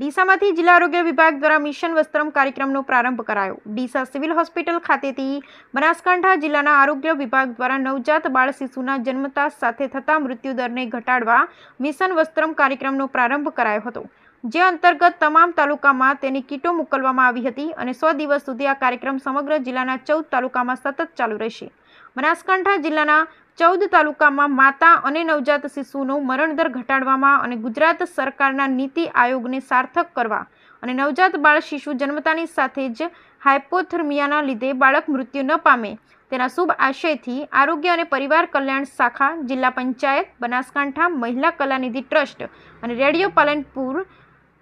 ડીસામાંથી જિલ્લા આરોગ્ય વિભાગ દ્વારા મિશન વસ્ત્રમ કાર્યક્રમનો પ્રારંભ કરાયો. ડીસા સિવિલ હોસ્પિટલ ખાતેથી બનાસકાંઠા જિલ્લાના આરોગ્ય વિભાગ દ્વારા નવજાત બાળ શિશુના જન્મતા સાથે થતા મૃત્યુદરને ઘટાડવા મિશન વસ્ત્રમ કાર્યક્રમનો પ્રારંભ કરાયો હતો. જે અંતર્ગત તમામ તાલુકામાં તેની કીટો મોકલવામાં આવી હતી અને સો દિવસ સુધી આ કાર્યક્રમ સમગ્ર જિલ્લાના ચૌદ તાલુકામાં સતત ચાલુ રહેશે. બનાસકાંઠા જિલ્લાના ચૌદ તાલુકામાં માતા અને નવજાત શિશુનો મરણદર ઘટાડવામાં અને ગુજરાત સરકારના નીતિ આયોગને સાર્થક કરવા અને નવજાત બાળ શિશુ જન્મતાની સાથે જ હાઇપોથર્મિયાના લીધે બાળક મૃત્યુ ન પામે તેના શુભ આશયથી આરોગ્ય અને પરિવાર કલ્યાણ શાખા જિલ્લા પંચાયત, બનાસકાંઠા મહિલા કલાનિધિ ટ્રસ્ટ અને રેડિયો પાલનપુર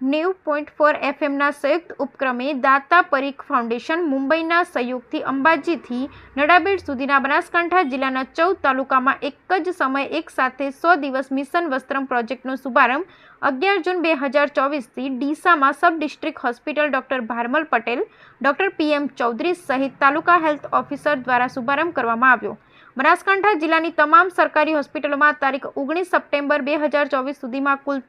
નેવ પોઈન્ટ ફોર એફએમના સંયુક્ત ઉપક્રમે દાતા પરીખ ફાઉન્ડેશન મુંબઈના સહયોગથી અંબાજીથી નડાબેડ સુધીના બનાસકાંઠા જિલ્લાના ચૌદ તાલુકામાં એક જ સમયે એક સાથે સો દિવસ મિશન વસ્ત્રમ પ્રોજેક્ટનો શુભારંભ અગિયાર જૂન બે હજાર ચોવીસથી ડીસામાં sub district hospital doctor Bharmal Patel, doctor PM Chaudhary સહિત તાલુકા હેલ્થ ઓફિસર દ્વારા શુભારંભ કરવામાં આવ્યો. બનાસકાંઠા જિલ્લાની તમામ સરકારી હોસ્પિટલોમાં તારીખ ઓગણીસ સપ્ટેમ્બર બે હજાર ચોવીસ સુધીમાં કુલ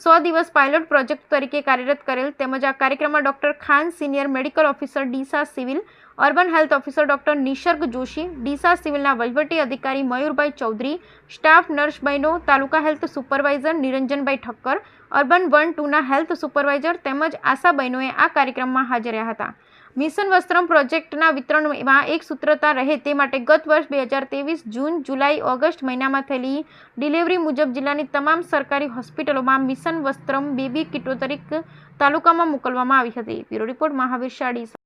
સો દિવસ પાયલોટ પ્રોજેક્ટ તરીકે કાર્યરત કરેલ તેમજ આ કાર્યક્રમમાં doctor Khan senior medical officer Deesa civil, urban health officer doctor Nisarg Joshi, Deesa સિવિલના વહીવટી અધિકારી મયુરભાઈ ચૌધરી, સ્ટાફ નર્સ બહેનો, taluka health supervisor Niranjanbhai Thakkar, urban one ટુના health supervisor તેમજ આશા બહેનોએ આ કાર્યક્રમમાં હાજર રહ્યા હતા. મિશન વસ્ત્રમ પ્રોજેક્ટના વિતરણમાં એક સૂત્રતા રહે તે માટે ગત વર્ષ બે હજાર ત્રેવીસ જૂન, જુલાઈ, ઓગસ્ટ મહિનામાં થયેલી ડિલિવરી મુજબ જિલ્લાની તમામ સરકારી હોસ્પિટલોમાં મિશન વસ્ત્રમ બેબી કિટો તરીકે તાલુકામાં મોકલવામાં આવી હતી. Bureau report, Mahavir Shah Deesa